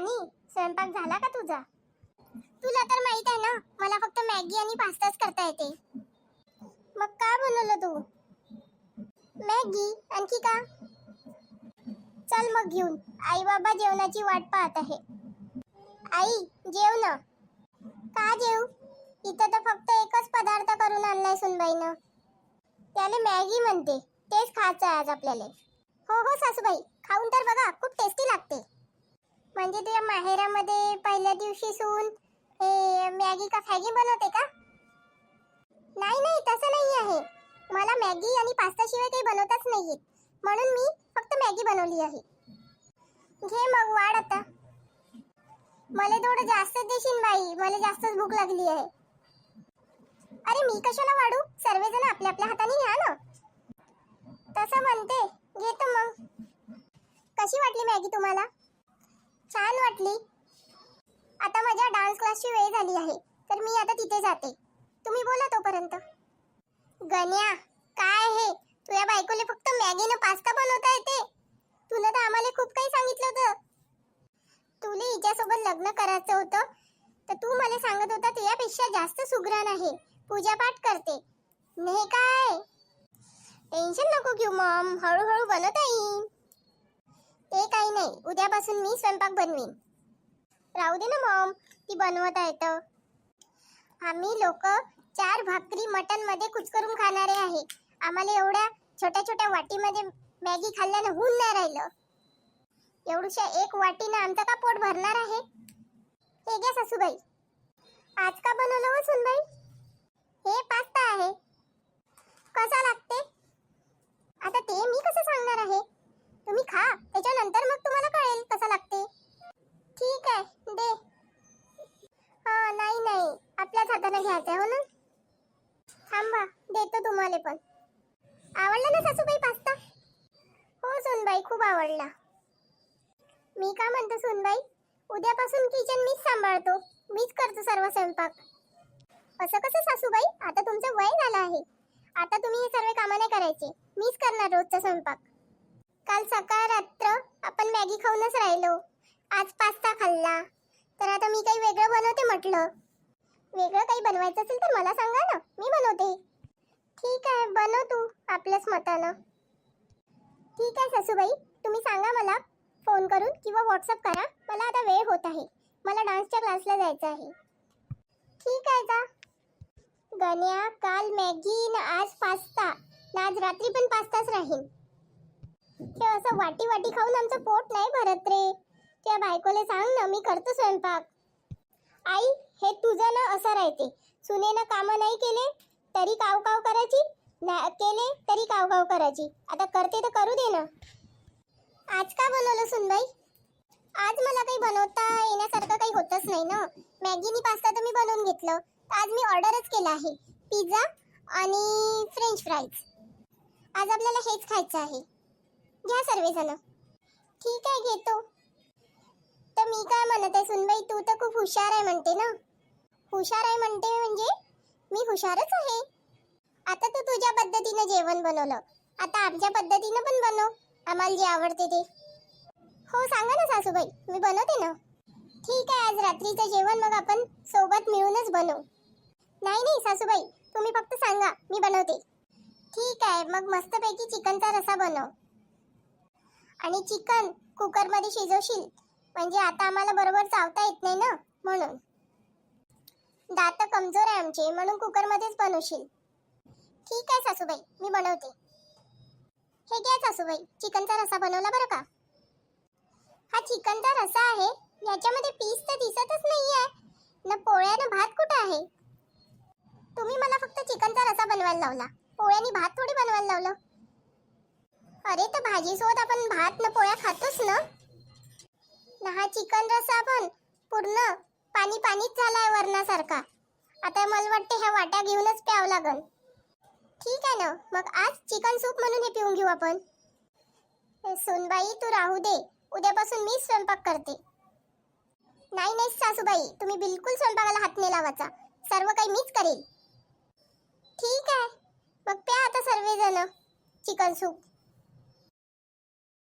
राणी स्वयंपाक झाला का तुझा? तुला तर माहीत आहे ना मला फक्त मॅगी आणि पास्ताच करता येते. मग का बनवलं तू? मॅगी आणखी का? चल मग घेऊन आई बाबा जेवणाची वाट पाहत आहे. आई जेव ना. का जेव इथं तर फक्त एकच पदार्थ करून आणलाय सुनबाईनं. त्याला मॅगी म्हणते तेच खायचं आहे आज आपल्याला. हो हो सासूबाई खाऊन तर बघा खूप टेस्टी लागते. म्हणजे तुझ्या माहेरामध्ये पहिल्या दिवशी सून हे मॅगी का फॅगी बनवते का? नाही नाही तसं नाही आहे. मला मॅगी आणि पास्ता शिवाय काही बनवताच नाही येत म्हणून मी फक्त मॅगी बनवली आहे. घे मग वाढ आता. मला थोडं जास्त देशील बाई. मला जास्तच भूक लागली आहे. अरे मी कशाला वाढू? सर्वजण आपल्या आपल्या हाताने घ्या ना. तसं म्हणते. घेतो मग. कशी वाटली मॅगी तुम्हाला? छान वाटली. आता माझ्या डान्स क्लासची वेळ झाली आहे. तर मी आता तिथे जाते. तुम्ही बोला तोपर्यंत. गण्या काय आहे? तुझ्या बायकोले फक्त मॅगीनं पास्ता बनवता येते तुला तर आम्हाला खूप काही सांगितलं होतं. तुला हिच्यासोबत लग्न करायचं होतं. तर तू मला सांगत होता तुझ्यापेक्षा जास्त सुग्रण आहे. पूजापाठ करते. नाही काय? टेन्शन नको घेऊ मॉम हळूहळू बनवता येईन. ते काही नाही. उद्यापासून मी स्वयंपाक बनवीन. राहू दे ना मॉम. ती बनवत आहे तर. आम्ही लोक चार भाकरी मटनमध्ये कुचकरून खाणारे आहे. आम्हाला एवढ्या छोट्या छोट्या वाटीमध्ये मॅगी खाल्ल्यानं होऊन नाही राहिलं. एवढ्या एक वाटीनं आमचं का पोट भरणार आहे? हे घ्या सासूबाई. आज का बनवलं हो सुनबाई हे पास्ता आहे कसा लागते आता ते मी कसं सांगणार आहे तुम्ही खा त्याच्यानंतर मग तुम्हाला कळेल कसा लागते ठीक आहे दे. हा नाही नाही. आपल्याच हाताने घ्यायचं आहे हो ना? थांबा देतो तुम्हाला पण. आवडला ना सासूबाई पास्ता? हो सुनबाई खूप आवडला. मी का म्हणतो सुनबाई? उद्यापासून किचन मीच सांभाळतो. मीच करतो सर्व स्वयंपाक. असं कसं सासूबाई? आता तुमचं वय झालं आहे. आता तुम्ही हे सर्व कामं नाही करायचे. मीच करणार रोजचा स्वयंपाक. काल सकाळ रात्र आपण मॅगी खाऊनच राहिलो. आज पास्ता खाल्ला. तर आता मी काही वेगळं बनवते म्हटलं. वेगळं काही बनवायचं असेल तर मला सांगा ना. मी बनवते. ठीक आहे बनव तू आपल्याच मतानं. ठीक आहे सासूबाई. तुम्ही सांगा मला. फोन करून किंवा व्हॉट्सअप करा. मला आता वेळ होत आहे. मला डान्सच्या क्लासला जायचं आहे. ठीक आहे का गण्या काल मॅगी न आज पास्ता. ना आज रात्री पण पास्ताच राहील हे असं वाटी वाटी खाऊन आमचं पोट नाही भरत रे. त्या बायकोले सांग ना मी करतो स्वयंपाक. आई हे तुझं ना असं राहते. सुनेनं कामं नाही केले तरी काव काव करायची ना केले तरी काव काव करायची. आता करते तर करू दे ना. आज का बनवलं सुनबाई? आज मला काही बनवता येण्यासारखं काही होतच नाही ना. मॅगीनी पास्ता तर मी बनवून घेतलं. तर आज मी ऑर्डरच केला आहे. पिझ्झा आणि फ्रेंच फ्राईज. आज आपल्याला हेच खायचं आहे. घ्या सर्वेजण. ठीक आहे घेतो. तर मी काय म्हणत आहे सुनबाई तू तर खूप हुशार आहे म्हणते ना. हुशार आहे म्हणते म्हणजे मी हुशारच आहे. आता तू तुझ्या पद्धतीनं जेवण बनवलं. आता आमच्या पद्धतीनं पण बनव. आम्हाला जे आवडते ते. हो सांगा ना सासूबाई मी बनवते ना. ठीक आहे आज रात्रीचं जेवण मग आपण सोबत मिळूनच बनवू. नाही नाही सासूबाई तुम्ही फक्त सांगा मी बनवते. ठीक आहे मग मस्तपैकी चिकनचा रसा बनव. आणि चिकन कुकरमध्ये शिजवशील म्हणजे आता आम्हाला बरोबर चावता येत नाही ना? म्हणून. दात कमजोर आहे आमचे म्हणून कुकरमध्येच बनवशील. ठीक आहे सासूबाई मी बनवते. हे घ्या सासूबाई चिकनचा रसा बनवला बरं का? हा चिकनचा रसा आहे याच्यामध्ये पीस तर दिसतच नाही आहे ना पोळ्या ना भात कुठं आहे? तुम्ही मला फक्त चिकनचा रसा बनवायला लावला. पोळ्यानी भात थोडी बनवायला लावलं. अरे तर भाजीसोबत आपण भात न पोळ्या खातोच ना? हा चिकन रसा पण पूर्ण पाणी पाणीच झालाय वरणासारखा. आता मला वाटते ह्या वाट्या घेऊनच प्यावं लागल ठीक आहे ना? मग आज चिकन सूप म्हणून हे पिऊन घेऊ आपण. सोनबाई तू राहू दे. उद्यापासून मी स्वयंपाक करते. नाही नाही सासूबाई. तुम्ही बिलकुल स्वयंपाकाला हात नाही लावायचा. सर्व काही मीच करेल ठीक आहे. मग प्या आता सर्वजण चिकन सूप.